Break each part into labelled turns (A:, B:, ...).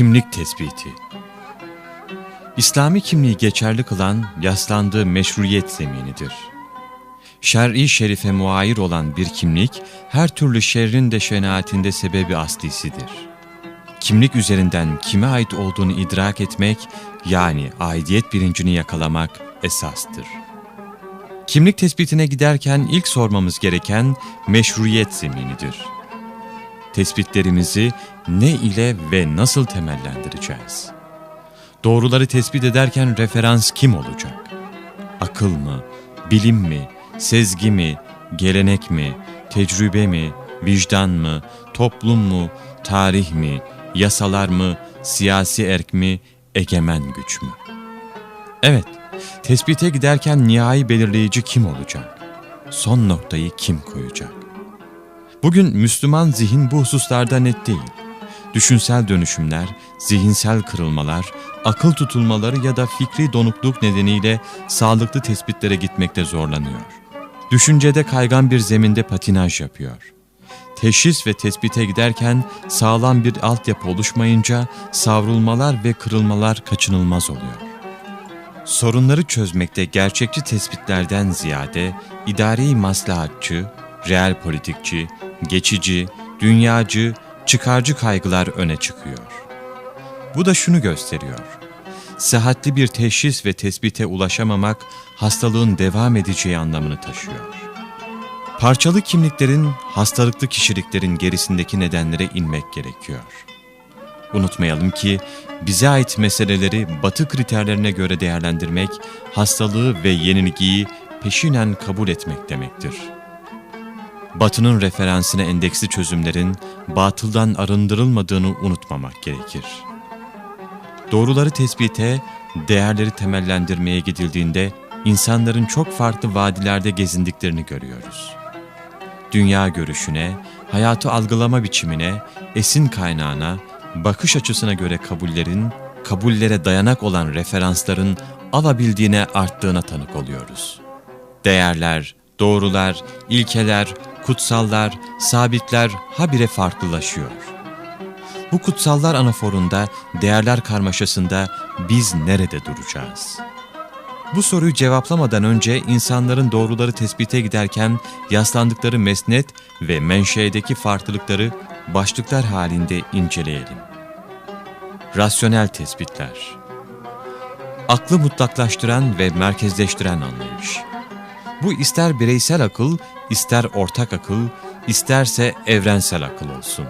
A: Kimlik tespiti İslami kimliği geçerli kılan yaslandığı meşruiyet zeminidir. Şer'i şerife muayir olan bir kimlik, her türlü şerrin de şenaatinde sebebi aslisidir. Kimlik üzerinden kime ait olduğunu idrak etmek, yani aidiyet bilincini yakalamak esastır. Kimlik tespitine giderken ilk sormamız gereken meşruiyet zeminidir. Tespitlerimizi ne ile ve nasıl temellendireceğiz? Doğruları tespit ederken referans kim olacak? Akıl mı, bilim mi, sezgi mi, gelenek mi, tecrübe mi, vicdan mı, toplum mu, tarih mi, yasalar mı, siyasi erk mi, egemen güç mü? Evet, tespite giderken nihai belirleyici kim olacak? Son noktayı kim koyacak? Bugün Müslüman zihin bu hususlarda net değil. Düşünsel dönüşümler, zihinsel kırılmalar, akıl tutulmaları ya da fikri donukluk nedeniyle sağlıklı tespitlere gitmekte zorlanıyor. Düşüncede kaygan bir zeminde patinaj yapıyor. Teşhis ve tespite giderken sağlam bir altyapı oluşmayınca savrulmalar ve kırılmalar kaçınılmaz oluyor. Sorunları çözmekte gerçekçi tespitlerden ziyade idari maslahatçı, reel politikçi, geçici, dünyacı, çıkarcı kaygılar öne çıkıyor. Bu da şunu gösteriyor. Sıhhatli bir teşhis ve tespite ulaşamamak hastalığın devam edeceği anlamını taşıyor. Parçalı kimliklerin, hastalıklı kişiliklerin gerisindeki nedenlere inmek gerekiyor. Unutmayalım ki bize ait meseleleri batı kriterlerine göre değerlendirmek, hastalığı ve yenilgiyi peşinen kabul etmek demektir. Batının referansına endeksli çözümlerin batıldan arındırılmadığını unutmamak gerekir. Doğruları tespite, değerleri temellendirmeye gidildiğinde insanların çok farklı vadilerde gezindiklerini görüyoruz. Dünya görüşüne, hayatı algılama biçimine, esin kaynağına, bakış açısına göre kabullerin, kabullere dayanak olan referansların alabildiğine arttığına tanık oluyoruz. Değerler, doğrular, ilkeler, kutsallar, sabitler habire farklılaşıyor. Bu kutsallar anaforunda, değerler karmaşasında biz nerede duracağız? Bu soruyu cevaplamadan önce insanların doğruları tespite giderken yaslandıkları mesnet ve menşeedeki farklılıkları başlıklar halinde inceleyelim. Rasyonel tespitler Aklı mutlaklaştıran ve merkezleştiren anlayış. Bu ister bireysel akıl, ister ortak akıl, isterse evrensel akıl olsun.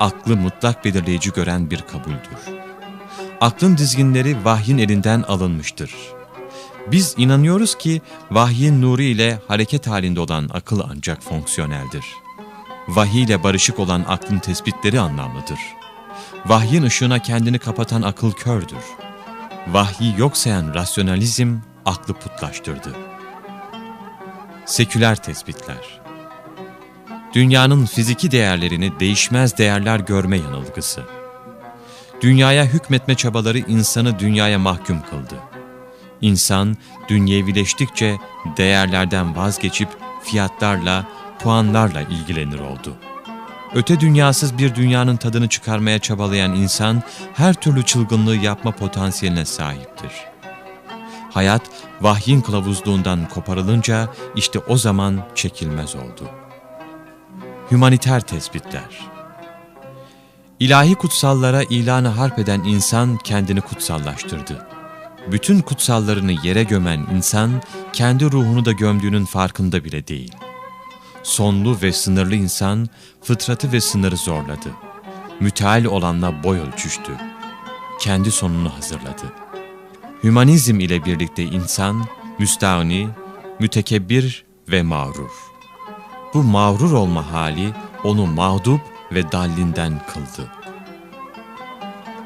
A: Aklı mutlak belirleyici gören bir kabuldür. Aklın dizginleri vahyin elinden alınmıştır. Biz inanıyoruz ki vahyin nuru ile hareket halinde olan akıl ancak fonksiyoneldir. Vahiy ile barışık olan aklın tespitleri anlamlıdır. Vahyin ışığına kendini kapatan akıl kördür. Vahyi yok sayan rasyonalizm aklı putlaştırdı. Seküler tespitler Dünyanın fiziki değerlerini değişmez değerler görme yanılgısı. Dünyaya hükmetme çabaları insanı dünyaya mahkum kıldı. İnsan dünyevileştikçe değerlerden vazgeçip fiyatlarla, puanlarla ilgilenir oldu. Öte dünyasız bir dünyanın tadını çıkarmaya çabalayan insan her türlü çılgınlığı yapma potansiyeline sahiptir. Hayat vahyin kılavuzluğundan koparılınca işte o zaman çekilmez oldu. Hümaniter tespitler İlahi kutsallara ilanı harp eden insan kendini kutsallaştırdı. Bütün kutsallarını yere gömen insan, kendi ruhunu da gömdüğünün farkında bile değil. Sonlu ve sınırlı insan, fıtratı ve sınırı zorladı. Müteal olanla boy ölçüştü. Kendi sonunu hazırladı. Hümanizm ile birlikte insan, müstahni, mütekebbir ve mağrur. Bu mağrur olma hali, onu mağdup ve dallinden kıldı.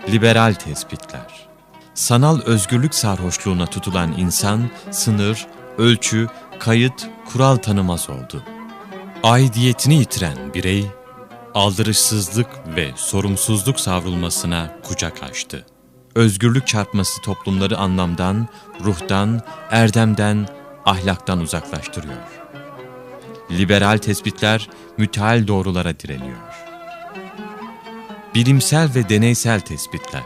A: Liberal tespitler Sanal özgürlük sarhoşluğuna tutulan insan, sınır, ölçü, kayıt, kural tanımaz oldu. Aidiyetini yitiren birey, aldırışsızlık ve sorumsuzluk savrulmasına kucak açtı. Özgürlük çarpması toplumları anlamdan, ruhtan, erdemden, ahlaktan uzaklaştırıyor. Liberal tespitler müteal doğrulara direniyor. Bilimsel ve deneysel tespitler.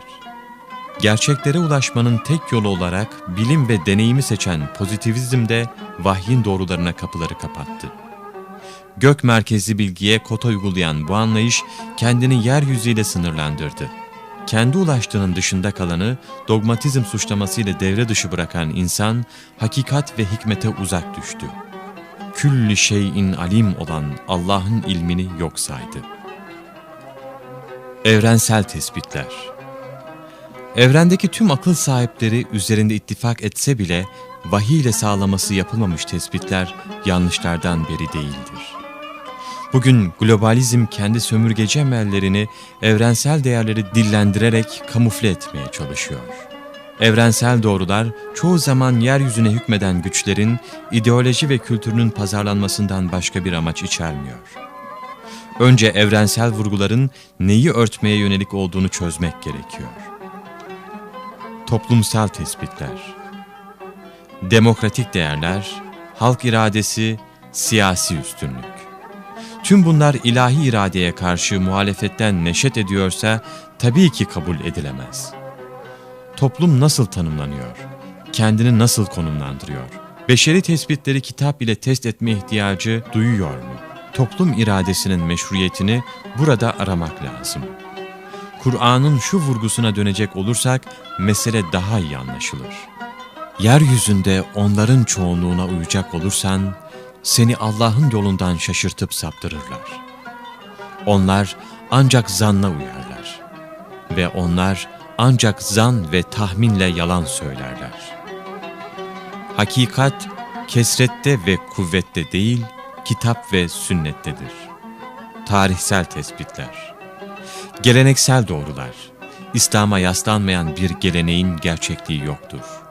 A: Gerçeklere ulaşmanın tek yolu olarak bilim ve deneyimi seçen pozitivizm de vahyin doğrularına kapıları kapattı. Gök merkezli bilgiye kota uygulayan bu anlayış kendini yeryüzüyle sınırlandırdı. Kendi ulaştığının dışında kalanı dogmatizm suçlamasıyla devre dışı bırakan insan hakikat ve hikmete uzak düştü. Külli şeyin alim olan Allah'ın ilmini yok saydı. Evrensel tespitler Evrendeki tüm akıl sahipleri üzerinde ittifak etse bile vahiy ile sağlaması yapılmamış tespitler yanlışlardan beri değildir. Bugün globalizm kendi sömürgeci emellerini evrensel değerleri dillendirerek kamufle etmeye çalışıyor. Evrensel doğrular çoğu zaman yeryüzüne hükmeden güçlerin ideoloji ve kültürünün pazarlanmasından başka bir amaç içermiyor. Önce evrensel vurguların neyi örtmeye yönelik olduğunu çözmek gerekiyor. Toplumsal tespitler Demokratik değerler, halk iradesi, siyasi üstünlük. Tüm bunlar ilahi iradeye karşı muhalefetten neşet ediyorsa tabii ki kabul edilemez. Toplum nasıl tanımlanıyor? Kendini nasıl konumlandırıyor? Beşeri tespitleri kitap ile test etme ihtiyacı duyuyor mu? Toplum iradesinin meşruiyetini burada aramak lazım. Kur'an'ın şu vurgusuna dönecek olursak mesele daha iyi anlaşılır. Yeryüzünde onların çoğunluğuna uyacak olursan, seni Allah'ın yolundan şaşırtıp saptırırlar. Onlar ancak zanna uyarlar ve onlar ancak zan ve tahminle yalan söylerler. Hakikat, kesrette ve kuvvette değil, kitap ve sünnettedir. Tarihsel tespitler Geleneksel doğrular, İslam'a yaslanmayan bir geleneğin gerçekliği yoktur.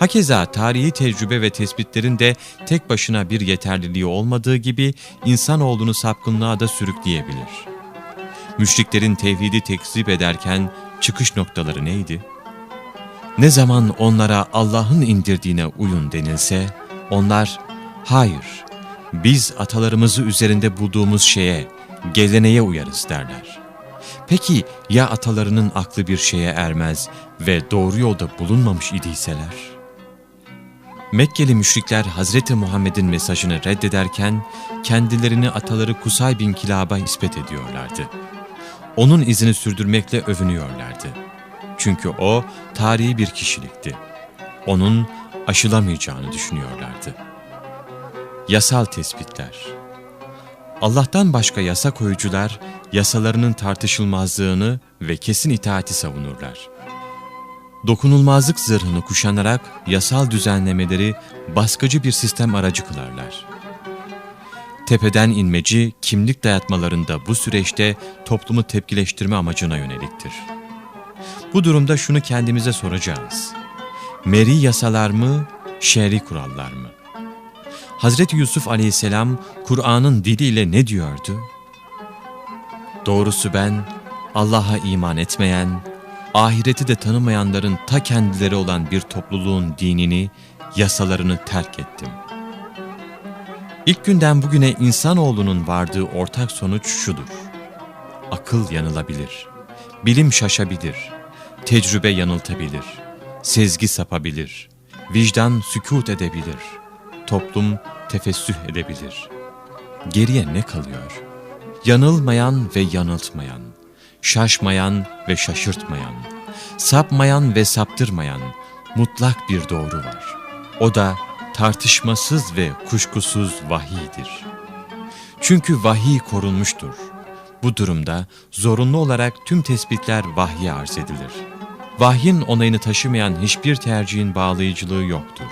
A: Hakeza tarihi tecrübe ve tespitlerin de tek başına bir yeterliliği olmadığı gibi insanoğlunu sapkınlığa da sürükleyebilir. Müşriklerin tevhidi tekzip ederken çıkış noktaları neydi? Ne zaman onlara Allah'ın indirdiğine uyun denilse, onlar, hayır, biz atalarımızı üzerinde bulduğumuz şeye, geleneğe uyarız derler. Peki ya atalarının aklı bir şeye ermez ve doğru yolda bulunmamış idiyseler? Mekkeli müşrikler Hazreti Muhammed'in mesajını reddederken kendilerini ataları Kusay bin Kilab'a ispet ediyorlardı. Onun izini sürdürmekle övünüyorlardı. Çünkü o tarihi bir kişilikti. Onun aşılamayacağını düşünüyorlardı. Yasal tespitler Allah'tan başka yasa koyucular yasalarının tartışılmazlığını ve kesin itaati savunurlar dokunulmazlık zırhını kuşanarak yasal düzenlemeleri baskıcı bir sistem aracı kılarlar. Tepeden inmeci kimlik dayatmalarında bu süreçte toplumu tepkileştirme amacına yöneliktir. Bu durumda şunu kendimize soracağız. Meri yasalar mı, şer'i kurallar mı? Hazreti Yusuf aleyhisselam Kur'an'ın diliyle ne diyordu? Doğrusu ben Allah'a iman etmeyen, ahireti de tanımayanların ta kendileri olan bir topluluğun dinini, yasalarını terk ettim. İlk günden bugüne insanoğlunun vardığı ortak sonuç şudur. Akıl yanılabilir, bilim şaşabilir, tecrübe yanıltabilir, sezgi sapabilir, vicdan sükut edebilir, toplum tefessüh edebilir. Geriye ne kalıyor? Yanılmayan ve yanıltmayan, şaşmayan ve şaşırtmayan, sapmayan ve saptırmayan mutlak bir doğru var. O da tartışmasız ve kuşkusuz vahiydir. Çünkü vahiy korunmuştur. Bu durumda zorunlu olarak tüm tespitler vahye arz edilir. Vahyin onayını taşımayan hiçbir tercihin bağlayıcılığı yoktur.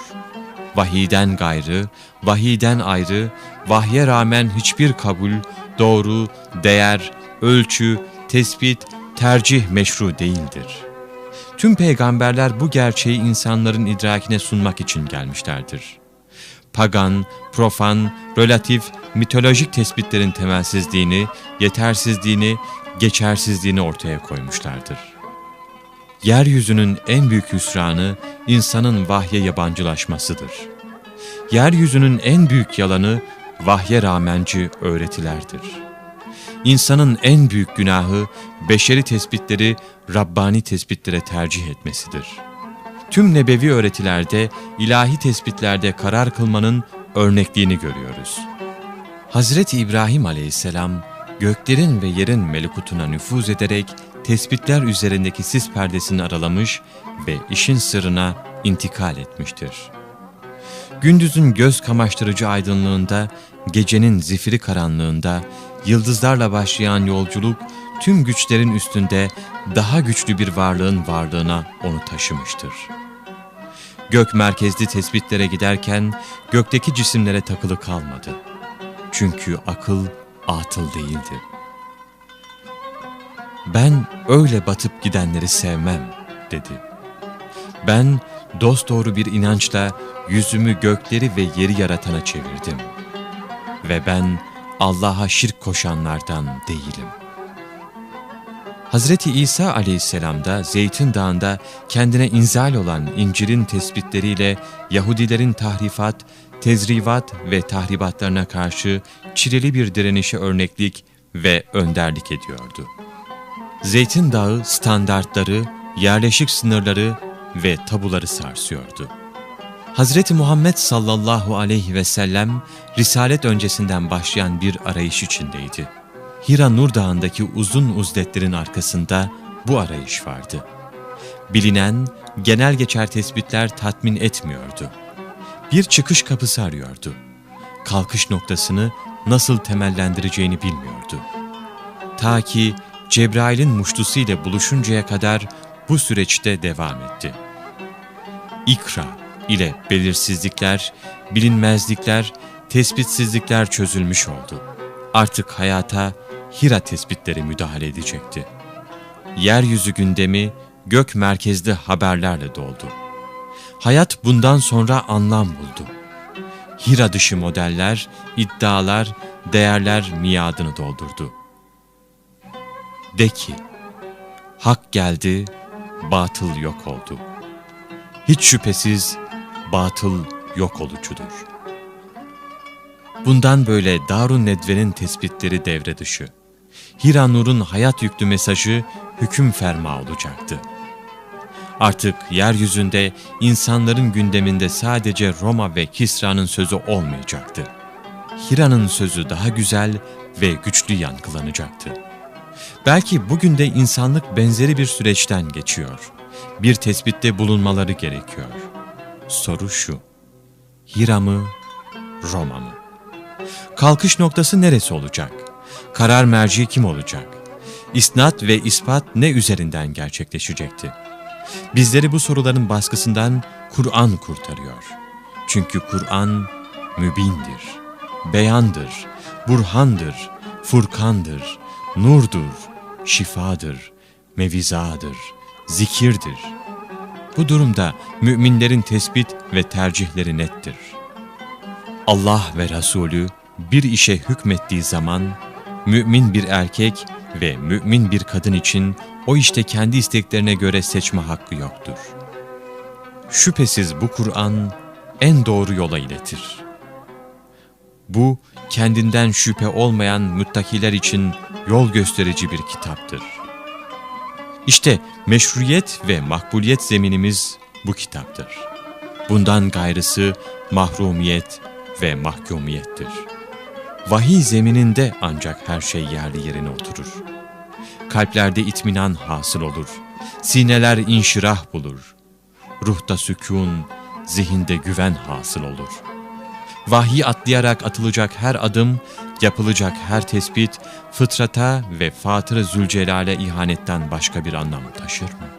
A: Vahiyden gayrı, vahiyden ayrı, vahye rağmen hiçbir kabul, doğru, değer, ölçü, tespit, tercih meşru değildir. Tüm peygamberler bu gerçeği insanların idrakine sunmak için gelmişlerdir. Pagan, profan, relatif, mitolojik tespitlerin temelsizliğini, yetersizliğini, geçersizliğini ortaya koymuşlardır. Yeryüzünün en büyük hüsranı insanın vahye yabancılaşmasıdır. Yeryüzünün en büyük yalanı vahye rağmenci öğretilerdir. İnsanın en büyük günahı beşeri tespitleri Rabbani tespitlere tercih etmesidir. Tüm nebevi öğretilerde, ilahi tespitlerde karar kılmanın örnekliğini görüyoruz. Hazreti İbrahim aleyhisselam, göklerin ve yerin melekutuna nüfuz ederek tespitler üzerindeki sis perdesini aralamış ve işin sırrına intikal etmiştir. Gündüzün göz kamaştırıcı aydınlığında, gecenin zifiri karanlığında, yıldızlarla başlayan yolculuk tüm güçlerin üstünde daha güçlü bir varlığın varlığına onu taşımıştır. Gök merkezli tespitlere giderken gökteki cisimlere takılı kalmadı. Çünkü akıl atıl değildi. Ben öyle batıp gidenleri sevmem dedi. Ben dosdoğru bir inançla yüzümü gökleri ve yeri yaratana çevirdim. Ve ben Allah'a şirk koşanlardan değilim. Hazreti İsa aleyhisselam da Zeytin Dağı'nda kendine inzal olan İncil'in tespitleriyle Yahudilerin tahrifat, tezrivat ve tahribatlarına karşı çileli bir direnişe örneklik ve önderlik ediyordu. Zeytin Dağı standartları, yerleşik sınırları ve tabuları sarsıyordu. Hazreti Muhammed sallallahu aleyhi ve sellem risalet öncesinden başlayan bir arayış içindeydi. Hira Nur Dağı'ndaki uzun uzletlerin arkasında bu arayış vardı. Bilinen, genel geçer tespitler tatmin etmiyordu. Bir çıkış kapısı arıyordu. Kalkış noktasını nasıl temellendireceğini bilmiyordu. Ta ki Cebrail'in muştusu ile buluşuncaya kadar bu süreçte devam etti. İkra ile belirsizlikler, bilinmezlikler, tespitsizlikler çözülmüş oldu. Artık hayata Hira tespitleri müdahale edecekti. Yeryüzü gündemi gök merkezli haberlerle doldu. Hayat bundan sonra anlam buldu. Hira dışı modeller, iddialar, değerler miadını doldurdu. De ki, hak geldi, batıl yok oldu. Hiç şüphesiz batıl yok olucudur. Bundan böyle Darun Nedve'nin tespitleri devre dışı. Hira Nur'un hayat yüklü mesajı hüküm ferma olacaktı. Artık yeryüzünde insanların gündeminde sadece Roma ve Kisra'nın sözü olmayacaktı. Hira'nın sözü daha güzel ve güçlü yankılanacaktı. Belki bugün de insanlık benzeri bir süreçten geçiyor. Bir tespitte bulunmaları gerekiyor. Soru şu, Hira mı, Roma mı? Kalkış noktası neresi olacak? Karar merci kim olacak? İsnat ve ispat ne üzerinden gerçekleşecekti? Bizleri bu soruların baskısından Kur'an kurtarıyor. Çünkü Kur'an mübindir, beyandır, burhandır, furkandır, nurdur, şifadır, mevizadır, zikirdir. Bu durumda müminlerin tespit ve tercihleri nettir. Allah ve Resulü bir işe hükmettiği zaman mümin bir erkek ve mümin bir kadın için o işte kendi isteklerine göre seçme hakkı yoktur. Şüphesiz bu Kur'an en doğru yola iletir. Bu, kendinden şüphe olmayan müttakiler için yol gösterici bir kitaptır. İşte meşruiyet ve makbuliyet zeminimiz bu kitaptır. Bundan gayrısı mahrumiyet ve mahkumiyettir. Vahiy zemininde ancak her şey yerli yerine oturur. Kalplerde itminan hasıl olur. Sineler inşirah bulur. Ruhta sükun, zihinde güven hasıl olur. Vahiy atlayarak atılacak her adım, yapılacak her tespit, fıtrata ve Fatır-ı Zülcelal'e ihanetten başka bir anlam taşır mı?